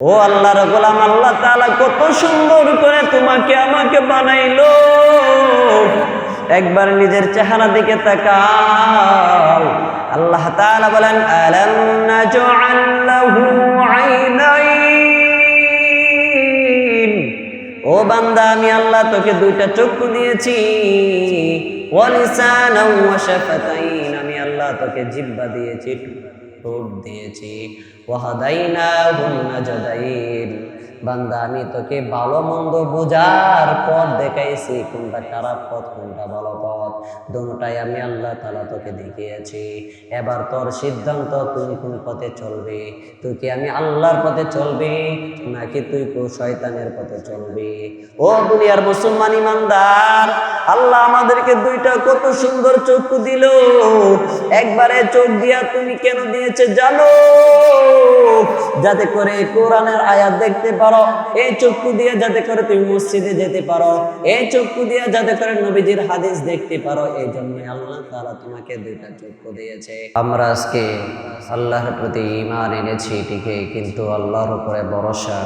ও আল্লাহর গোলাম আল্লাহ তাআলা কত সুন্দর করে তোমাকে, আমাকে বানাইলো। একবার নিজের চেহারা দিকে তাকাও। আল্লাহ তাআলা বলেন ও বান্দা, আমি আল্লাহ তোকে দুইটা চক্ষু দিয়েছি। আমি আল্লাহ তোকে জিহ্বা দিয়েছি ঠোঁট দিয়েছি। বান্দা, আমি তোকে ভালো মন্দ বোঝার পথ দেখাইছি। কোনটা খারাপ পথ, কোনটা ভালো পথ? দুটাই আমি আল্লাহ তালা তোকে দেখিয়েছি। এবার তোর সিদ্ধান্ত তুই কোন পথে চলবে? তুই কি আমি আল্লাহর পথে চলবি, নাকি তুই শয়তানের পথে চলবি? ও দুনিয়ার মুসলমান ইমানদার, আল্লাহ আমাদেরকে দুইটা কত সুন্দর চক্ষু দিল। একবারে চোখ দিয়া তুমি কেন দিয়েছে জানো? যাতে করে কোরআনের আয়াত দেখতে পারো। এই চক্ষু দিয়ে যাতে করে তুমি মসজিদে যেতে পারো। এই চক্ষু দিয়ে যাতে করে নবীজির হাদিস দেখতে পারো। এই জন্য আল্লাহ তাআলা তোমাকে দুইটা চক্ষু দিয়েছে। আমরা আজকে আল্লাহর প্রতি ঈমান এনেছি ঠিকই কিন্তু আল্লাহর উপরে ভরসা,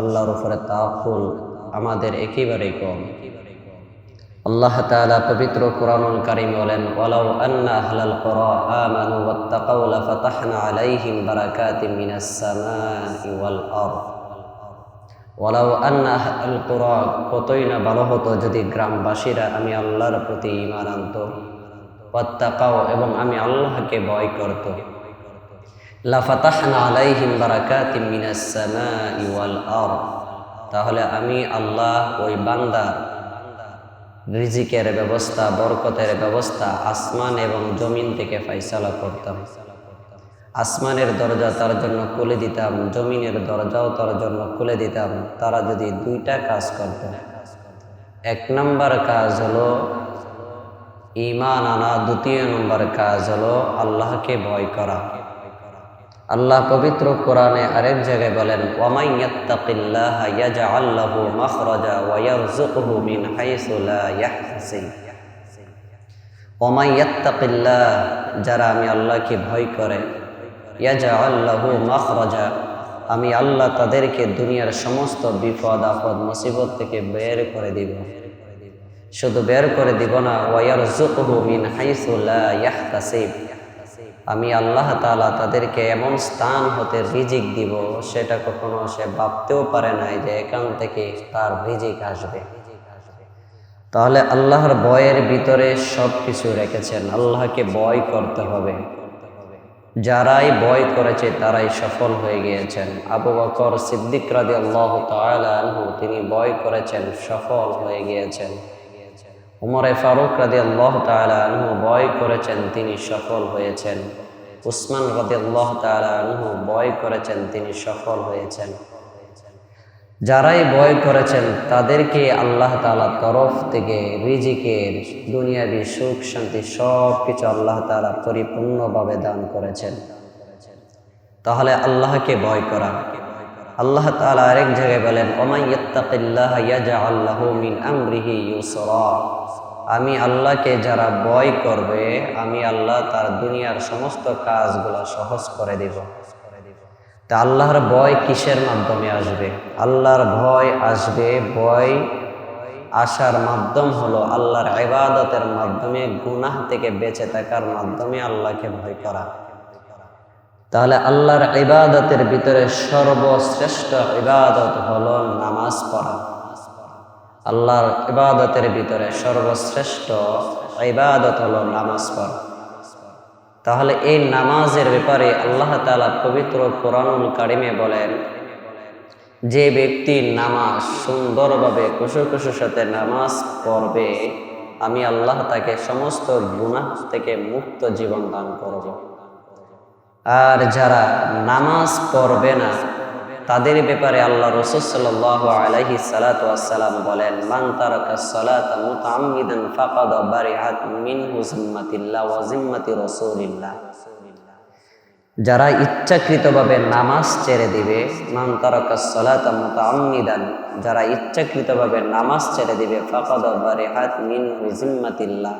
আল্লাহর উপরে তাফুল আমাদের একেবারেই কম। আল্লাহ তাআলা পবিত্র কোরআনুল কারীম বলেন, ওয়ালাউ আন্না আহলাল কুরা আমানু ওয়াত্তাকাউ লাফাতাহনা আলাইহিম বারাকাতিম মিনাস সামাই ওয়াল আরদ। ওয়ালাউ আন্না আহলাল কুরা কতই না ভালো হতো যদি গ্রামবাসীরা আমি আল্লাহর প্রতি ঈমান আনতো, ওয়াত্তাকাউ এবং আমি আল্লাহকে ভয় করত। লাফাতাহনা আলাইহিম বারাকাতিম মিনাস সামাই ওয়াল আরদ। তাহলে আমি আল্লাহ ওই বান্দার রিজিকের ব্যবস্থা, বরকতের ব্যবস্থা আসমান এবং জমিন থেকে ফাইসালা করতাম। আসমানের দরজা তার জন্য খুলে দিতাম, জমিনের দরজাও তার জন্য খুলে দিতাম। তারা যদি দুইটা কাজ করত, এক নম্বর কাজ হলো ইমান আনা, দ্বিতীয় নম্বর কাজ হলো আল্লাহকে ভয় করা। আল্লাহ পবিত্র কোরআনে আরেক জায়গায় বলেন, ওয়ামাই ইয়াত্তাকিল্লাহা ইয়াজআল লাহু মাখরাজা ওয়া ইয়ারযুকহু মিন হাইসু লা ইয়াহতাসিব ওয়ামাই ইয়াত্তাকিল্লাহ, যারা আমি আল্লাহকে ভয় করে, ইয়াজআল লাহু মাখরাজা, আমি আল্লাহ তাদেরকে দুনিয়ার সমস্ত বিপদ, আপদ, মুসিবত থেকে বের করে দিব। শুধু বের করে দিব না, ওয়া ইয়ারযুকহু মিন হাইসু লা ইয়াহতাসিব আমি আল্লাহ তালা তাদেরকে এমন স্থান হতে রিজিক দিব, সেটা কখনো সে ভাবতেও পারে নাই যে এখান থেকে তার রিজিক আসবে। তাহলে আল্লাহর বয়ের ভিতরে সব কিছু রেখেছেন, আল্লাহকে বয় করতে হবে। যারাই বয় করেছে তারাই সফল হয়ে গিয়েছেন। আবু বকর সিদ্দিক রাদি আল্লাহ তিনি বয় করেছেন, সফল হয়ে গিয়েছেন। উমরে ফারুক রাদি আল্লাহ তালু বয় করেছেন তিনি সফল হয়েছেন। উসমান রাদি আল্লাহ তালু বয় করেছেন তিনি সফল হয়েছেন। যারাই বয় করেছেন তাদেরকে আল্লাহ তালা তরফ থেকে রিজিকের, দুনিয়াবি সুখ, শান্তি সব কিছু আল্লাহ তালা পরিপূর্ণভাবে দান করেছেন। তাহলে আল্লাহকে ভয় করা। আল্লাহ তাআলা আরেক জায়গায় বলেন আমি আল্লাহকে যারা ভয় করবে, আমি আল্লাহ তার দুনিয়ার সমস্ত কাজগুলো সহজ করে দেব। তা আল্লাহর ভয় কিসের মাধ্যমে আসবে? আল্লাহর ভয় আসবে, ভয় আসার মাধ্যম হলো আল্লাহর ইবাদতের মাধ্যমে, গুনাহ থেকে বেঁচে থাকার মাধ্যমে আল্লাহকে ভয় করা। তাহলে আল্লাহর ইবাদতের ভিতরে সর্বশ্রেষ্ঠ ইবাদত হলো নামাজ পড়া। আল্লাহর ইবাদতের ভিতরে সর্বশ্রেষ্ঠ ইবাদত হলো নামাজ পড়া। তাহলে এই নামাজের ব্যাপারে আল্লাহ তালা পবিত্র কোরআনুল কারিমে বলেন, যে ব্যক্তি নামাজ সুন্দরভাবে কুশু কুশুর সাথে নামাজ পড়বে, আমি আল্লাহ তাকে সমস্ত গুনাহ থেকে মুক্ত জীবন দান করব। আর যারা নামাজ পড়বে না, তাদের ব্যাপারে আল্লাহ রসুল সাল্লাহ আলাইহি সালাতাম বলেন, মান তারাকা সালাত যারা ইচ্ছাকৃতভাবে নামাজ ছেড়ে দিবে, মান তারাকা সালাত যারা ইচ্ছাকৃতভাবে নামাজ ছেড়ে দিবে, ফাকাদ মিনহু জিম্মাতিল্লাহ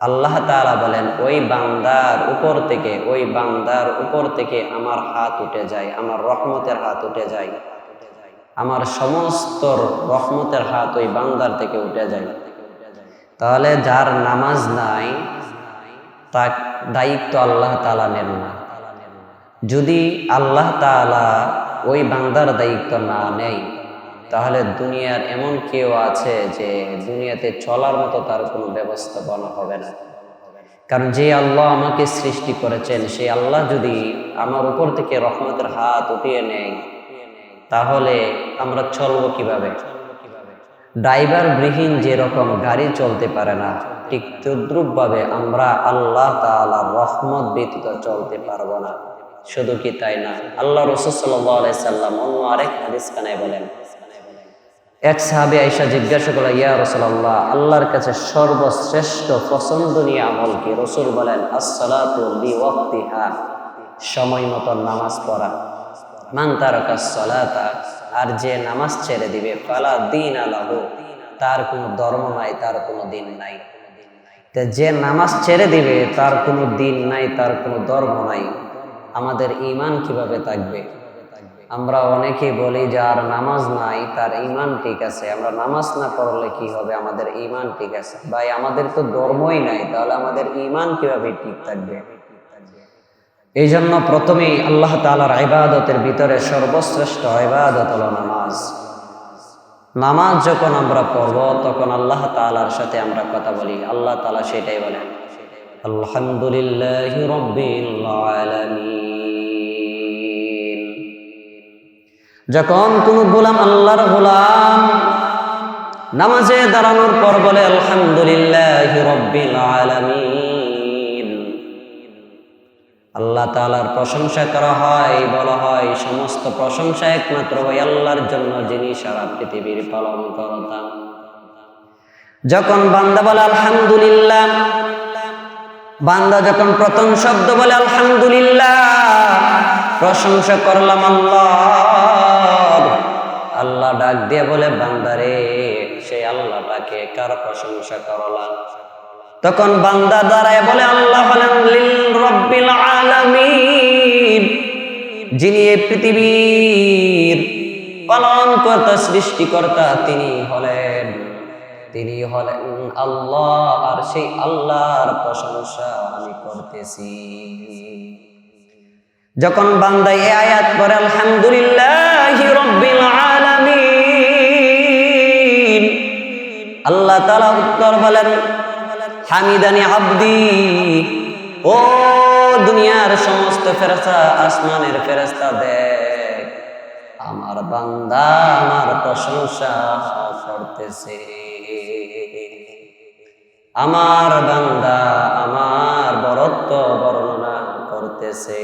আল্লাহ তাআলা বলেন, ওই বান্দার উপর থেকে, ওই বান্দার উপর থেকে আমার হাত উঠে যায়, আমার রহমতের হাত উঠে যায়, আমার সমস্ত রহমতের হাত ওই বান্দার থেকে উঠে যায়। তাহলে যার নামাজ নাই, তার দায়িত্ব আল্লাহ তাআলা নেন না। যদি আল্লাহ তাআলা ওই বান্দার দায়িত্ব না নেয় তাহলে দুনিয়ার এমন কেউ আছে যে দুনিয়াতে চলার মতো তার কোনো ব্যবস্থাপনা হবে না। কারণ যে আল্লাহ আমাকে সৃষ্টি করেছেন সেই আল্লাহ যদি আমার উপর থেকে রহমতের হাত উঠিয়ে নেয়, তাহলে আমরা চলবো কীভাবে? ড্রাইভার বিহীন যেরকম গাড়ি চলতে পারে না, ঠিক তদ্রুপভাবে আমরা আল্লাহ তাআলার রহমত ব্যতীত চলতে পারব না। শুধু কি তাই না? আল্লাহ রসুল সাল্লাম অন্য আরেক হাদিস কানায় বলেন এক সাহাবি আইসা জিজ্ঞাসা করল, ইয়া রসুল্লাহ আল্লাহর কাছে সর্বশ্রেষ্ঠ পছন্দনীয় আমল কি? রসুল বলেন, আসসালাতু লিওয়াক্তিহা সময় মতো নামাজ পড়া। মান তারকা সলাতা, আর যে নামাজ ছেড়ে দিবে, ফালা দিন আলাহু তার কোনো ধর্ম নাই, তার কোনো দিন নাই। যে নামাজ ছেড়ে দিবে, তার কোনো দিন নাই, তার কোনো ধর্ম নাই। আমাদের ইমান কীভাবে থাকবে? আমরা অনেকে বলি, যার নামাজ নাই, তার ইমান ঠিক আছে। আমরা নামাজ না পড়লে কি হবে? আমাদের ইমান ঠিক আছে। ভাই, আমাদের তো ধর্মই নাই, তাহলে আমাদের ইমান কীভাবে ঠিক থাকবে? এই জন্য প্রথমেই আল্লাহ তালার ইবাদতের ভিতরে সর্বশ্রেষ্ঠ ইবাদত হলো নামাজ। নামাজ যখন আমরা পড়ব, তখন আল্লাহ তালার সাথে আমরা কথা বলি। আল্লাহ তালা সেটাই বলেন, আলহামদুলিল্লাহ রব্বিল আলামিন। যখন কোন গোলাম আল্লাহর গোলাম নামাজে দাঁড়ানোর পর বলে, আলহামদুলিল্লাহ আল্লাহ তাআলার প্রশংসা করা হয়, বলা হয়, সমস্ত প্রশংসা একমাত্র ওই আল্লাহর জন্য যিনি সারা পৃথিবীর পালন করতাম যখন বান্দা বলে, আলহামদুলিল্লাহ। বান্দা যখন প্রথম শব্দ বলে, আলহামদুলিল্লাহ। প্রশংসা করলাম, আল্লাহ। আল্লাহ ডাক দিয়ে বলে, বান্দারে, সেই আল্লাহটাকে কার প্রশংসা করলাম তখন বান্দা দাঁড়ায় বলে, আল্লাহ রব্বিল আলামিন, যিনি এই পৃথিবীর পালন কর্তা সৃষ্টিকর্তা, তিনি হলেন তিনি হলেন আল্লাহ, আর সেই আল্লাহর প্রশংসা আমি করতেছি। যখন বান্দা এ আয়াত করে আলহামদুলিল্লাহ রব্বিল আল্লাহ তাআলা উত্তর বলেন, হামিদানি আব্দি, ও দুনিয়ার সমস্ত ফেরেশতা, আসমানের ফেরেশতা দেখ, আমার বান্দা আমার প্রশংসা করতেছে। আমার বান্দা আমার বরত্ব বর্ণনা করতেছে।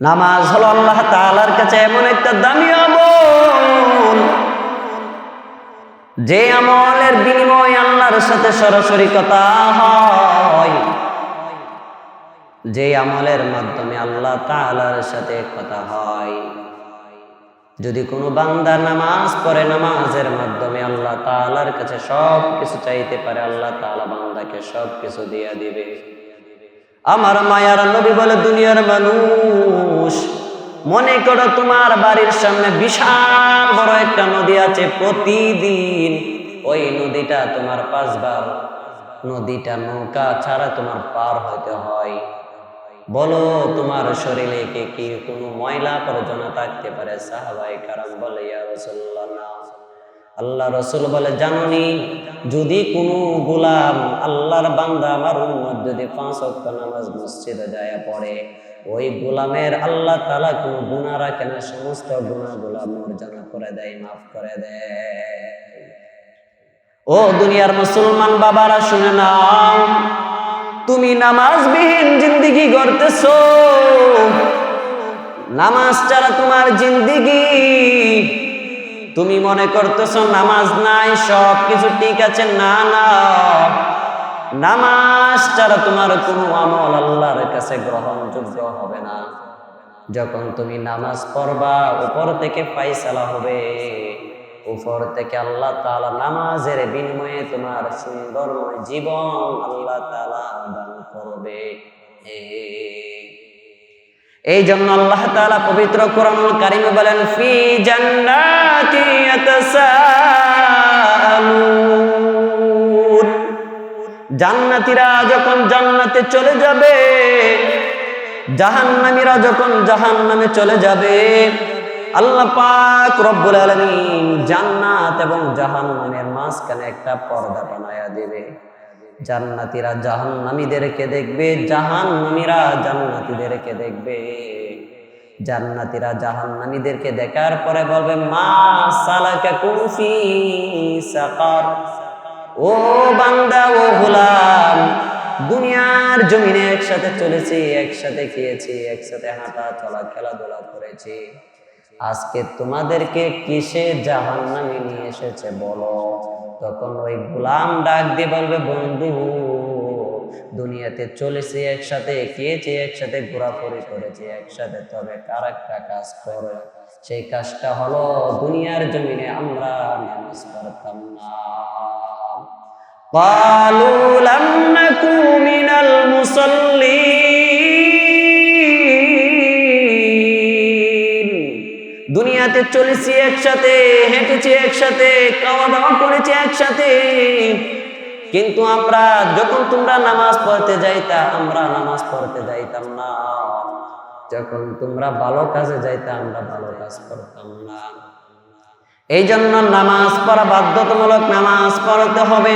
নামাজ হলো আল্লাহ তালার কাছে এমন একটা দামি আমল যে আমলের বিনিময় আল্লাহর সাথে সরাসরি কথা হয়, যে আমলের মাধ্যমে আল্লাহ তাআলার সাথে কথা হয়। যদি কোনো বান্দা নামাজ পড়ে, নামাজের মাধ্যমে আল্লাহ তাআলার কাছে সব কিছু চাইতে পারে, আল্লাহ তাআলা বান্দাকে সব কিছু দিয়ে দিবে। আমার মায়ার নবী বলে, দুনিয়ার মানুষ মনে করো তোমার বাড়ির সামনে বিশাল বড় একটা নদী আছে, প্রতিদিন ওই নদীটা তোমার পাঁচবার, নদীটা নৌকা ছাড়া তোমার পার হতে হয়। বলো, তোমার শরীরে কি কি কোনো ময়লা আবর্জনা থাকতে পারে? সাহাবাই কারণ বলে, ইয়া রাসূলুল্লাহ না আল্লাহ রসুল বলে, জাননি, যদি কোনো গোলাম আল্লাহর বান্দা আমার উম্মত যদি পাঁচ অক্ট নামাজ মসজিদে যায় পড়ে ওই গোলামের আল্লাহ তালা কোনো গুণা রাখে না, সমস্ত গুণা গোলাম মর্যাদা করে দেয়, মাফ করে দেয়। ও দুনিয়ার মুসলমান বাবারা, শুনে নাও, তুমি নামাজবিহীন জিন্দিগি গড়তেছ। নামাজ ছাড়া তোমার জিন্দিগি, তুমি মনে করতেছ নামাজ নাই সব কিছু ঠিক আছে, না না। নামাজ ছাড়া তোমার কোনো আমল আল্লাহর কাছে গ্রহণযোগ্য হবে না। যখন তুমি নামাজ পড়বা, উপর থেকে ফাইসালা হবে। উপর থেকে আল্লাহ তাআলা নামাজের বিনিময়ে তোমার সুন্দরময় জীবন আল্লাহ তাআলা দান করবে। এই জন্য আল্লাহ তাআলা পবিত্র কোরআনুল কারিমে বলেন, ফি জান্নাতি ইয়াতাসাআলুন। জান্নাতীরা যখন জান্নাতে চলে যাবে, জাহান্নামীরা যখন জাহান্নামে চলে যাবে, আল্লাহ পাক রব্বুল আলামিন জান্নাত এবং জাহান্নামের মাঝখানে একটা পর্দা বানায়া দিবে। জান্নাতীরা জাহান্নামীদেরকে দেখবে, জাহান্নামীরা জান্নাতীদেরকে দেখবে। জান্নাতীরা জাহান্নামীদেরকে দেখার পরে বলবে, মা সালাকা কুফি সাকার। ও বান্দা, ও গোলাম, দুনিয়ার জমিনে একসাথে চলেছি, একসাথে খেয়েছি, একসাথে হাঁটা চলা, খেলাধুলা করেছি। আজকে তোমাদেরকে কিসে জাহান নামে নিয়ে এসেছে বলো? তখন ওই গোলাম ডাক দিয়ে বলবে, বন্ধু, দুনিয়াতে চলেছি, একসাথে খেয়েছি, একসাথে ঘোরাফুরি করেছি, একসাথে তবে কার একটা কাজ করে? সেই কাজটা হলো দুনিয়ার জমিনে আমরা নামাজ পড়তাম না। قالوا لم نكن من المصلين দুনিয়াতে চলেছি একসাথে হেঁটেছি একসাথে খাওয়া দাওয়া করেছি একসাথে কিন্তু আমরা যখন তোমরা নামাজ পড়তে যাইতা আমরা নামাজ পড়তে যাইতাম না যখন তোমরা ভালো কাজে যাইতা আমরা ভালো কাজ করতাম না এই জন্য নামাজ পড়া বাধ্যতামূলক নামাজ পড়তে হবে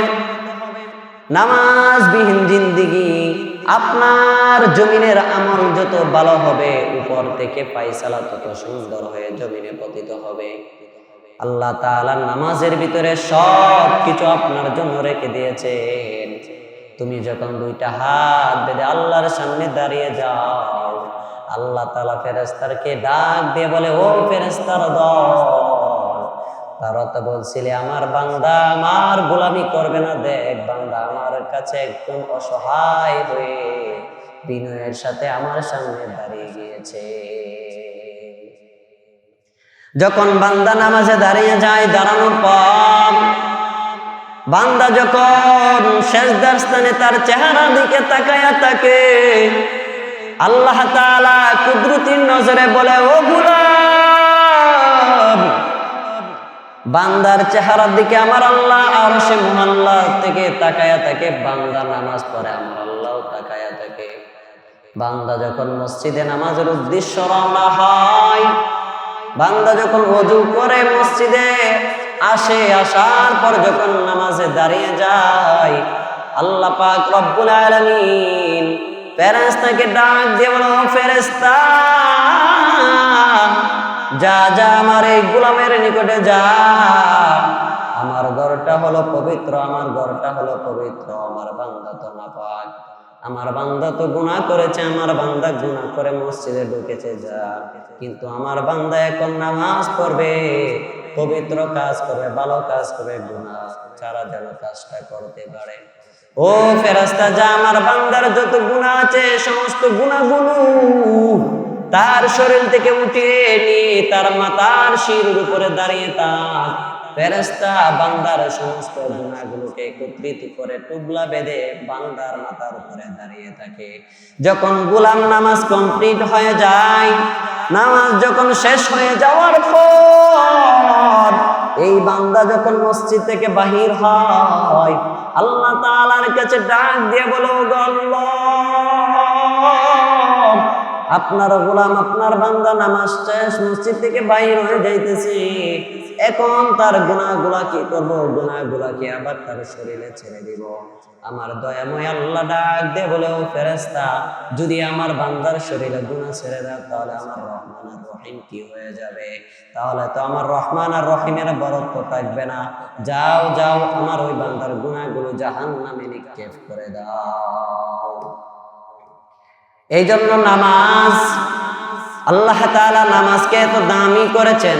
নামাজবিহীন জিন্দিগি, আপনার জমিনের আমল যত ভালো হবে, উপর থেকে পাইসালা তত সুন্দর হয়ে জমিনে পতিত হবে। আল্লাহ তাআলা নামাজের ভিতরে সব কিছু আপনার জন্য রেখে দিয়েছেন। তুমি যখন দুইটা হাত বেঁধে আল্লাহর সামনে দাঁড়িয়ে যাও, আল্লাহ তাআলা ফেরেস্তারকে ডাক দিয়ে বলে, ও ফেরেস্তার দল তারা তো বলছিলে, আমার বান্দা আমার গোলামি করবে না, দেখ বান্দা আমার কাছে একদম অসহায় হয়ে বিনয়ের সাথে আমার সামনে দাঁড়িয়ে গিয়েছে। যখন বান্দা নামাজে দাঁড়িয়ে যায় দাঁড়ানোর পর, বান্দা যখন শেষদার স্থানে তার চেহারা দিকে তাকায়া তাকে আল্লাহ তাআলা কুদরতির নজরে বলে, ও গুলাম বান্দার চেহারার দিকে আমার আল্লাহ, আর সে মহাল্লা থেকে তাকায়া থাকে, বান্দা নামাজ পড়ে, আমার আল্লাহ তাকায়া থাকে। বান্দা যখন মসজিদে নামাজের উদ্দেশ্য রওনা হয়, বান্দা যখন অজু করে মসজিদে আসে, আসার পর যখন নামাজে দাঁড়িয়ে যায়, আল্লাহ পাক রব্বুল আলামিন ফেরেশতাকে ডাক দিয়ে বলো ফেরেশতা যা যা আমার এই গোলামের নিকটে যা। আমার ঘরটা হলো পবিত্র, আমার ঘরটা হলো পবিত্র, আমার বান্দা তো নাপাক। আমার বান্দা তো গুনাহ করেছে, আমার বান্দা গুনাহ করে মসজিদে ঢুকেছে, যা। কিন্তু আমার বান্দা এখন নামাজ পড়বে, পবিত্র কাজ করবে, ভালো কাজ করবে, গুনাহ ছাড়া যেন কাজটা করতে পারে। ও ফেরাস্তা যা আমার বান্দার যত গুনাহ আছে, সমস্ত গুনাহগুলো তার শরীর থেকে উঠিয়ে নিয়ে তার মাতার শিরুর উপরে দাঁড়িয়ে তার ফেরেস্তা বান্দার সমস্ত গুণাগুলোকে একত্রিত করে টুবলা বেঁধে বান্দার মাথার উপরে দাঁড়িয়ে থাকে। যখন গোলাম নামাজ কমপ্লিট হয়ে যায়, নামাজ যখন শেষ হয়ে যাওয়ার পর এই বান্দা যখন মসজিদ থেকে বাহির হয়, আল্লাহ তাআলার কাছে ডাক দিয়ে বলো গল্ল আপনার গোলাম, আপনার বান্দা নামাজ শেষ, মসজিদ থেকে বাইর হয়ে যাইতেছে। এখন তার গুণাগুলা কি করব? গুণাগুলাকে আবার তার শরীরে ছেড়ে দিব? আমার দয়াময় আল্লাহ ডাক দে বলে, ও ফেরেস্তা যদি আমার বান্দার শরীরে গুণা ছেড়ে দাও, তাহলে আমার রহমান আর রহিম কি হয়ে যাবে? তাহলে তো আমার রহমান আর রহিমের বরত্ব থাকবে না। যাও যাও, আমার ওই বান্দার গুণাগুলো জাহান নামে নিক্ষেপ করে দাও। এই জন্য নামাজ, আল্লাহ তালা নামাজকে এত দামি করেছেন।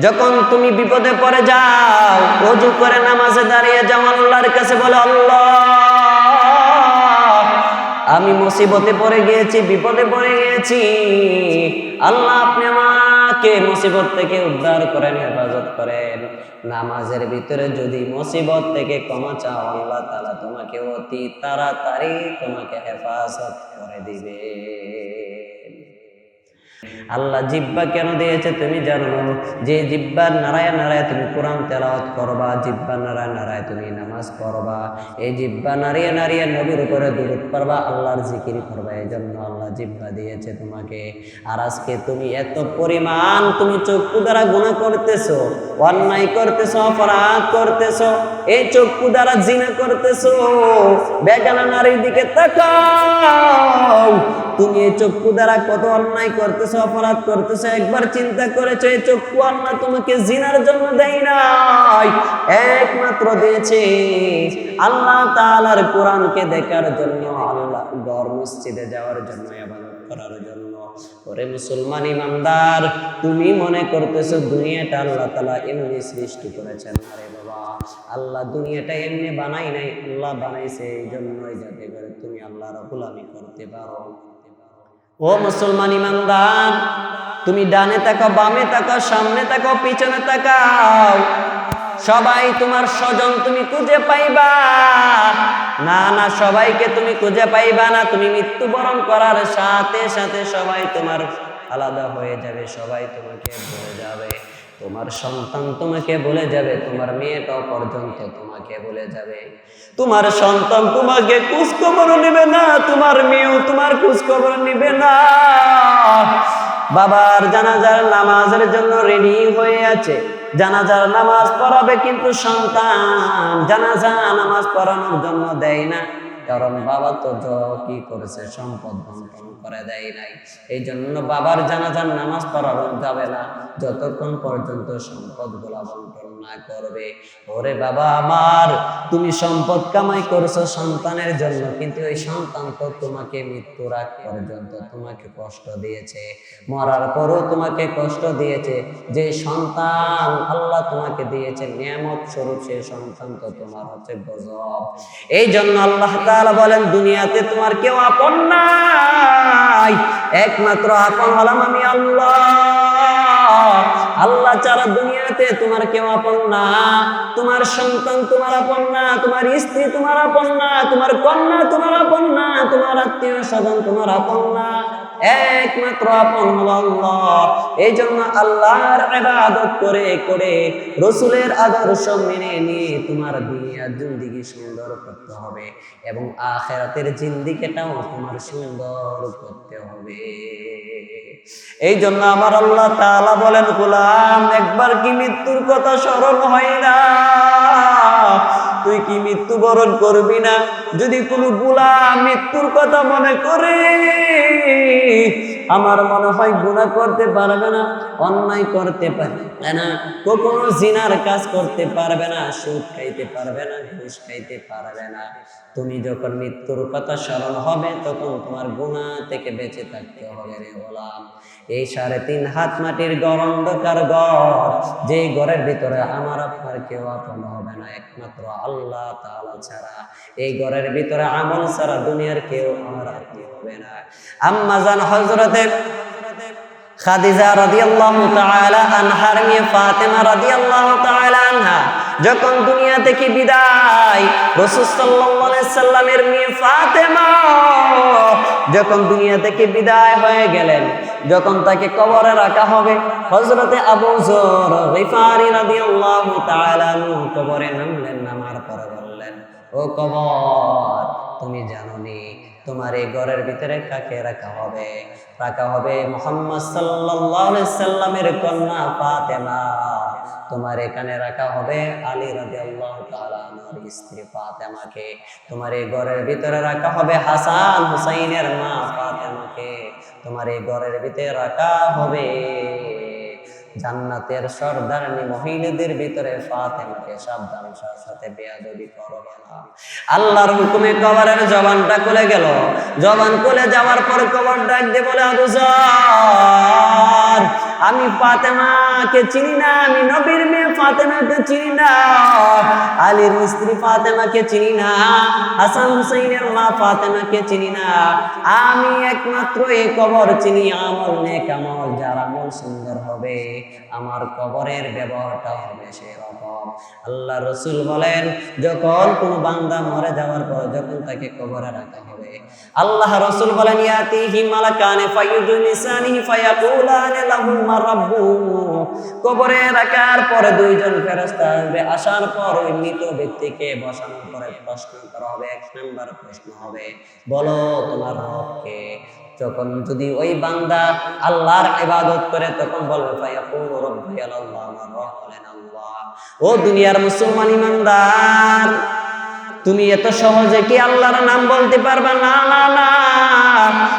যখন তুমি বিপদে পড়ে যাও, অজু করে নামাজে দাঁড়িয়ে যাও, আল্লাহর কাছে বলে, আল্লাহ, আমি মুসিবতে পড়ে গিয়েছি, বিপদে পড়ে গিয়েছি। আল্লাহ, আপনি আমাকে মুসিবত থেকে উদ্ধার করেন, হেফাজত করেন। নামাজের ভিতরে যদি মুসিবত থেকে ক্ষমা চাও, আল্লাহ তাআলা তোমাকে অতি তাড়াতাড়ি তোমাকে হেফাজত করে দিবে। আল্লাহ জিব্বা কেন দিয়েছে তুমি জানো? যে জিব্বার নারায় নারায় তুমি কোরআন তেলাওয়াত করবা, জিব্বা নারায় নারায় তুমি নামাজ পড়বা, এই জিব্বা নারিয়ে নারিয়ে নবীর উপরে দূরত পারবা আল্লাহর জিকির করবা এই জন্য আল্লাহ জিব্বা দিয়েছে তোমাকে। আর আজকে তুমি এত পরিমাণ তুমি চক্ষু দ্বারা গুণা করতেছো, অন্যায় করতেছো, অপরাধ করতেছো, এই চক্ষু দ্বারা জিনা করতেছো, বেগানা নারীর দিকে তাকাও। তুমি এই চক্ষু দ্বারা কত অন্যায় করতেছো, অপরাধ করতেছো, একবার চিন্তা করেছ, এই চক্ষু আল্লাহ তোমাকে জিনার জন্য দেয় নাই। একমাত্র দিয়েছে, আল্লাহ তাআলার কোরআনকে দেখার জন্য আল্লাহ গড় মসজিদে যাওয়ার জন্য, ইবাদত করার জন্য। ওরে মুসলমান ইমানদার, তুমি মনে করতেছো দুনিয়াটা আল্লাহ তাআলা এমনি সৃষ্টি করেছেন। আরে বাবা, আল্লাহ দুনিয়াটা এমনি বানাই নাই, আল্লাহ বানাইছে এই জন্যই যাতে করে তুমি আল্লাহর গোলামি করতে পারো। ও মুসলমান ইমানদার, তুমি ডানে তাকাও, বামে তাকাও, সামনে তাকাও, পিছনে তাকাও। সবাই তোমার স্বজন তুমি খুঁজে পাইবা। না না, সবাইকে তুমি খুঁজে পাইবা না। তুমি মৃত্যুবরণ করার সাথে সাথে সবাই তোমার আলাদা হয়ে যাবে, সবাই তোমাকে ভুলে যাবে। তোমার সন্তান তোমাকে বলে যাবে, তোমার মেয়েটাও পর্যন্ত তোমাকে বলে যাবে। তোমার সন্তান তোমাকে খোঁজখবর নেবে না, তোমার মেয়েও তোমার খোঁজখবর নেবে না। বাবার জানাজার নামাজের জন্য রেডি হয়ে আছে। জানাজার নামাজ পড়াবে কিন্তু সন্তান জানাজা নামাজ পড়ানোর জন্য দেয় না। কারণ বাবা তো কি করেছে? সম্পদ বন্টন করে দেয় নাই। এই জন্য বাবার জানাজার নামাজ পড়ানো যাবে না। যতক্ষণ পর্যন্ত সম্পদগুলা বন্টন না করবে। ওরে বাবা আমার, তুমি সম্পদ কামাই করছ সন্তানের জন্য, কিন্তু ওই সন্তান তো তোমাকে মৃত্যুর আগ পর্যন্ত তোমাকে কষ্ট দিয়েছে। মরার পরও তোমাকে কষ্ট দিয়েছে। যে সন্তান আল্লাহ তোমাকে দিয়েছে, নিয়ামত স্বরূপ সে সন্তান তো তোমার হচ্ছে গজব। এই জন্য আল্লাহ তাআলা বলেন, দুনিয়াতে তোমার কেউ আপন নাই। একমাত্র আপন হলাম আমি আল্লাহ। আল্লাহ ছাড়া দুনিয়াতে তোমার কেউ আপন না। তোমার সন্তান তোমার আপন না, তোমার স্ত্রী তোমার আপন না, তোমার কন্যা তোমার আপন না, তোমার আত্মীয় স্বজন তোমার আপন না। একমাত্র আপন হলো আল্লাহ। এই জন্য আল্লাহর ইবাদত করে করে রসুলের আদর্শ মেনে নিয়ে তোমার দুনিয়ার জিন্দিগি সুন্দর করতে হবে এবং আখেরাতের জিন্দিগিটাও তোমার সুন্দর করতে হবে। এই জন্য আমার আল্লাহ তাআলা বলেন, গোলাম, একবার কি মৃত্যুর কথা স্মরণ হয় না? কি মৃত্যুবরণ করবি না? যদি কোনো গোলাম মৃত্যুর কথা মনে করে, আমার মনে হয় গুণা করতে পারবে না, অন্যায় করতে পারবে না, কখনো জিনার কাজ করতে পারবে না, সুদ খাইতে পারবে না, ঘুষ খাইতে পারবে না। তুমি যখন মৃত্যুর কথা স্মরণ হবে, তখন তোমার গুণা থেকে বেঁচে থাকতে হবে রে গোলাম। এই সাড়ে তিন হাত মাটির গড় ঘর, যে ঘরের ভিতরে আমার আপনার কেউ আপন হবে না, একমাত্র আল্লাহ তাআলা ছাড়া এই ঘরের ভিতরে আমল ছাড়া দুনিয়ার কেউ আমার আপনি হবে না। আম্মা জান হজরতে খাদিজা রাদিয়াল্লাহু তাআলা আনহার মেয়ে ফাতেমা রাদিয়াল্লাহু তাআলা আনহা যখন দুনিয়া থেকে বিদায় রাসূল সাল্লাল্লাহু সাল্লামের মেয়ে ফাতেমা যখন দুনিয়া থেকে বিদায় হয়ে গেলেন, যখন তাকে কবরে রাখা হবে হজরতে আবু যর গিফারি রাদিয়াল্লাহু তাআলা কবরে নামলেন, নামার পরে বললেন, ও কবর, তুমি জানোনি তোমার এই ঘরের ভিতরে কাকে রাখা হবে? রাখা হবে মোহাম্মদ সাল্লামের কন্যা ফাতেমা। তোমার এখানে রাখা হবে আলী তাআলা আনহুর স্ত্রী ফাতেমাকে। তোমার এই ঘরের ভিতরে রাখা হবে হাসান হুসাইনের মা ফাতেমাকে। তোমার এই ঘরের ভিতরে রাখা হবে জান্নাতের সর্দারনি মহিলাদের ভিতরে ফাতেমাকে সাবধান, সাথে বেয়াদবি করবে না। আল্লাহর হুকুমে কবরের জবানটা খুলে গেল। জবান খুলে যাওয়ার পর কবর ডাক দিয়ে বলে, আবু আমি ফাতেমাকে চিনি না, আমি নবীর মেয়ে ফাতেমাকে চিনি না, আলীর স্ত্রী ফাতেমাকে চিনি না, হাসান হুসাইনের মা ফাতেমাকে চিনি না। আমি একমাত্র এই কবর চিনি, আমল নেক আমল, যার আমল সুন্দর হবে, আমার কবরের ব্যবহারটা হবে সেরকম। আল্লাহ রসুল বলেন, যখন বান্দা মরে যাওয়ার পর যখন তাকে কবরে রাখা হবে, আল্লাহ রসুল বলেন রাব্বু। কবরে রাখার পরে দুইজন ফেরেশতা আসবে। আসার পর ওই মৃত ব্যক্তিকে বসানোর পরে প্রশ্ন করা হবে, এক নাম্বার প্রশ্ন হবে, বলো তোমার রবকে যখন যদি ওই বান্দা আল্লাহর ইবাদত করে, তখন বলবে, ফায়াকুল রব্বি আল্লাহ আমার রব হলেন আল্লাহ। ও দুনিয়ার মুসলমান ইমানদার তুমি এত সহজে কি আল্লাহর নাম বলতে পারবে? না না না।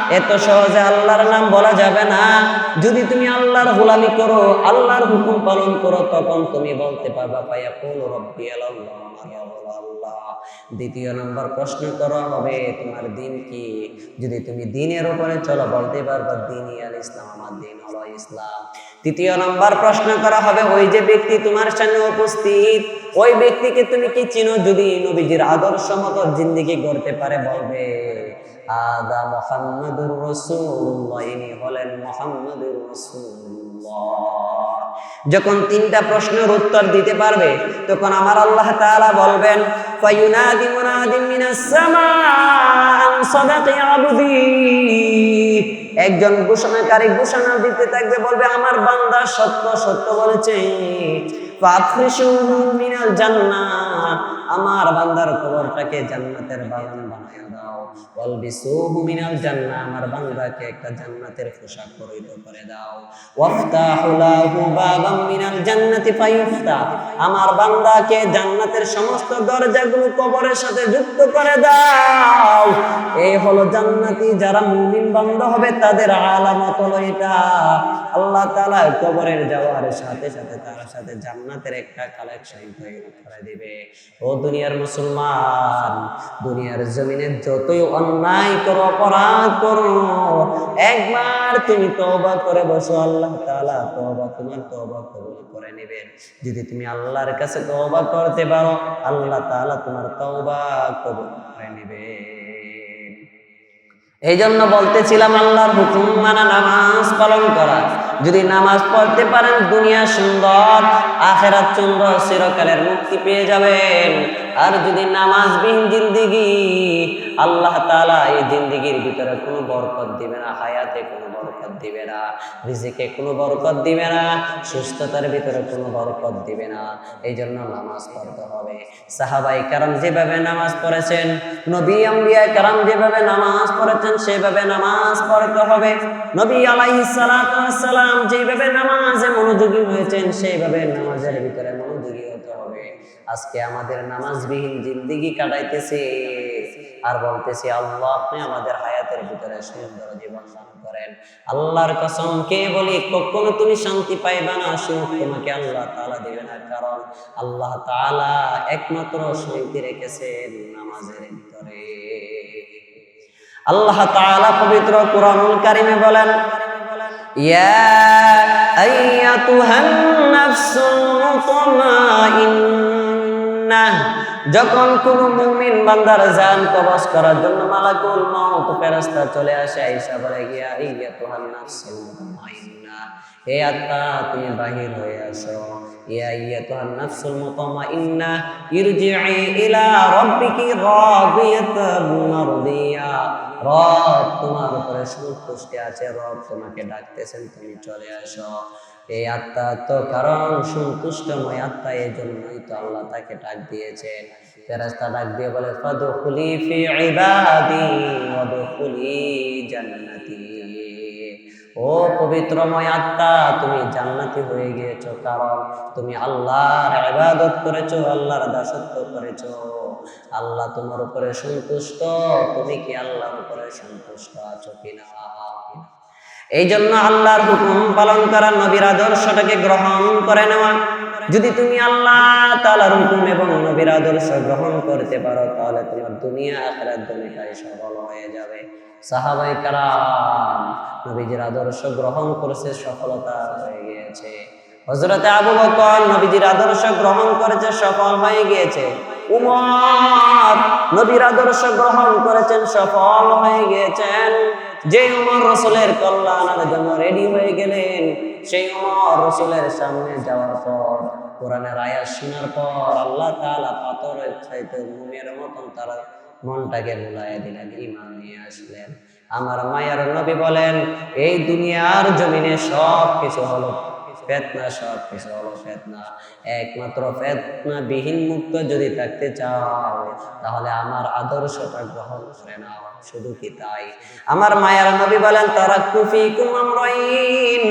এত সহজে আল্লাহর নাম বলা যাবে না। যদি তুমি আল্লাহর গোলামি করো, আল্লাহর হুকুম পালন করো, তখন তুমি বলতে পারবা পাইয়া কোন রব্বি আল্লাহ। দ্বিতীয় নম্বর প্রশ্ন করা হবে, তোমার দিন কি? যদি তুমি দিনের উপরে চলো, বলতে পারবা দিন আল ইসলাম, আমার দিন হলো ইসলাম। তৃতীয় নম্বর প্রশ্ন করা হবে, ওই যে ব্যক্তি তোমার সামনে উপস্থিত ওই ব্যক্তিকে তুমি কি চিনো যদি নবীজির আদর্শ মতো জিন্দিগি গড়তে পারে বলবে? আদা মোহাম্মদুর রসুল্লাহ ইনি হলেন মোহাম্মদুর রসুল্লাহ যখন তিনটা প্রশ্নের উত্তর দিতে পারবে, তখন আমার আল্লাহ তাআলা বলবেন, ফায়ুনাদি মুনাদিম মিনাস সামা সাদাকি আবদি। একজন ঘোষণাকারী ঘোষণা দিতে থাকবে, বলবে, আমার বান্দা সত্য সত্য বলেছে। ফাফরিশুহু মিনাল জান্নাহ আমার বান্দার কবরটাকে জান্নাতের বাগান বানায় দাও। ওয়ালবিসুহু মিনাল জান্নাহ, আমার বান্দাকে একটা জান্নাতের পোশাক পরিহিত করে দাও। ওয়াফতাহু লাহু বাবাম মিনাল জান্নাতি ফায়ুফতা আমার বান্দাকে জান্নাতের সমস্ত দরজাগুলো কবরের সাথে যুক্ত করে দাও। এই হলো জান্নাতি যারা মুমিন বান্দা হবে, তাদের আলামত হলো এটা। আল্লাহ তাআলা কবরের যাওয়ার সাথে সাথে তার সাথে জান্নাতের একটা কালেকশন তৈরি করে দিবে। ও দুনিয়ার মুসলমান, দুনিয়ার জমিনে যতই অন্যায় করো, অপরাধ করো, একবার তুমি তওবা করে বসো, আল্লাহ তাআলা তওবা, তোমার তওবা কবুল করে নেবেন। যদি তুমি আল্লাহর কাছে তওবা করতে পারো, আল্লাহ তাআলা তোমার তওবা কবুল করে নেবেন। এই জন্য বলতেছিলাম, আল্লাহর হুকুম মানা, নামাজ পালন করা। যদি নামাজ পড়তে পারেন, দুনিয়া সুন্দর, আখেরাত সুন্দর চিরকালের মুক্তি পেয়ে যাবেন। আর যদি নামাজবিহীন জিন্দিগি, আল্লাহ তাআলা এই জিন্দিগির ভিতরে কোনো বরকত দিবে না, হায়াতে কোনো বরকত দিবে না, রিজিকে কোনো বরকত দিবে না, সুস্থতার ভিতরে কোনো বরকত দিবে না এই জন্য নামাজ পড়তে হবে। সাহাবাই কারাম যেভাবে নামাজ পড়েছেন, নবী আম্বিয়া কারাম যেভাবে নামাজ পড়েছেন, সেভাবে নামাজ পড়তে হবে। নবী আলাইহিস সালাতু ওয়াস সালাম যেভাবে নামাজে মনোযোগী হয়েছেন, সেইভাবে নামাজের ভিতরে মনোযোগী হতে হবে। আজকে আমাদের নামাজবিহীন জিন্দিগি কাটাইতেছে আর বলতেছি, আল্লাহ, আপনি আমাদের হায়াতের ভিতরে সুন্দর জীবন দান করেন। আল্লাহর কসম, কে বলি কখনো তুমি শান্তি পাইবা না, সুখ তোমাকে আল্লাহ তাআলা দিবে না। কারণ আল্লাহ তাআলা একমাত্র শান্তি রেখেছেন নামাজের ভিতরে। আল্লাহ তাআলা পবিত্র কোরআনুল কারিমে বলেন ইয়া أيتها النفس المطمئنة যখন কোন মুমিন বান্দার জান কবজ করার জন্য মালাকুল মাউত ফেরেশতা চলে আসে আয়েশা বলে গিয়া আইয়াতুহান নাফসুল মুতমাইন্নাহ। হে আত্মা, তুমি বাহির হয়ে আসো ইয়া নাফসুল ইলা মারদিয়া। রব, তোমার উপরে সন্তুষ্টি আছে, রব তোমাকে ডাকতেছেন, তুমি চলে আসো। এই আত্মা, তো কারণ সন্তুষ্টময় আত্মা এই জন্যই তো আল্লাহ তাকে ডাক দিয়েছেন। ফেরেশতা ডাক দিয়ে বলে, ফাদখুলি ফি ইবাদি, ওয়াদখুলি জান্নাতি। ও পবিত্রময় আত্মা, তুমি জান্নাতি হয়ে গিয়েছ, কারণ তুমি আল্লাহর ইবাদত করেছ, আল্লাহর দাসত্ব করেছ। আল্লাহ তোমার উপরে সন্তুষ্ট, তুমি কি আল্লাহর উপরে সন্তুষ্ট আছো কিনা? এই জন্য আল্লাহর হুকুম পালন করা, নবীর আদর্শটাকে গ্রহণ করে নেওয়া। যদি তুমি আল্লাহ তাআলার হুকুম এবং নবীর আদর্শ গ্রহণ করতে পারো, তাহলে তোমার দুনিয়া আখিরাত দুনিয়ায় সফল হয়ে যাবে। সাহাবাই কারাম নবীজির আদর্শ গ্রহণ করেছে, সফলতা হয়ে গিয়েছে। হজরতে আবু বকর নবীজির আদর্শ গ্রহণ করেছে, সফল হয়ে গিয়েছে। উমর নবীর আদর্শ গ্রহণ করেছেন, সফল হয়ে গিয়েছেন। যে উমর রসুলের কল্যাণের জন্য রেডি হয়ে গেলেন সেই উমর রসুলের সামনে যাওয়ার পর কোরআনের আয়াত শোনার পর আল্লাহ তালা পাথরের চাইতে মনের মতন তারা মনটাকে বুলাইয়া দিলেন ইমান নিয়ে আসলেন। আমার মায়ের নবী বলেন, এই দুনিয়ার জমিনে সব কিছু হলো ফেতনা, সব কিছু হলো ফেতনা। একমাত্র ফেতনা বিহীন মুক্ত যদি থাকতে চাও, তাহলে আমার আদর্শটা গ্রহণ করে নাও। শুধু কি তাই? আমার মায়ের নবী বলেন তারা কুফি কুমাম রহিম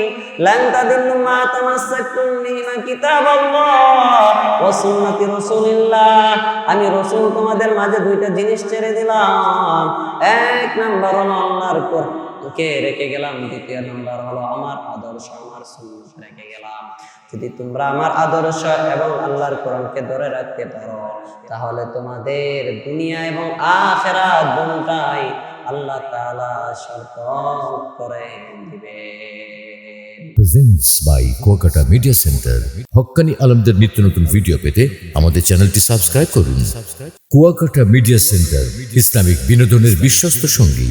লান তাদিল্লু মা তামাসসাকুম বিহিমা কিতাবাল্লাহ ওয়া সুন্নতি রাসূলিল্লাহ। আমি রাসূল তোমাদের মাঝে দুইটা জিনিস ছেড়ে দিলাম। এক নাম্বার হলো আল্লাহর কে রেখে গেলাম, দ্বিতীয় নাম্বার হলো আমার আদর্শ, আমার সুন্নাত রেখে গেলাম। যদি তোমরা আমার আদর্শ এবং আল্লাহর কোরআনকে ধরে রাখতে পারো, তাহলে তোমাদের দুনিয়া এবং আখেরাত দুটাই আল্লাহ তাআলা শর্ত করে দিবে। Presents by Kuakata media centre হক্কানি আলমদের নিত্য নতুন ভিডিও পেতে আমাদের চ্যানেলটি সাবস্ক্রাইব করুন। কুয়াকাটা মিডিয়া সেন্টার ইসলামিক বিনোদনের বিশ্বস্ত সঙ্গী।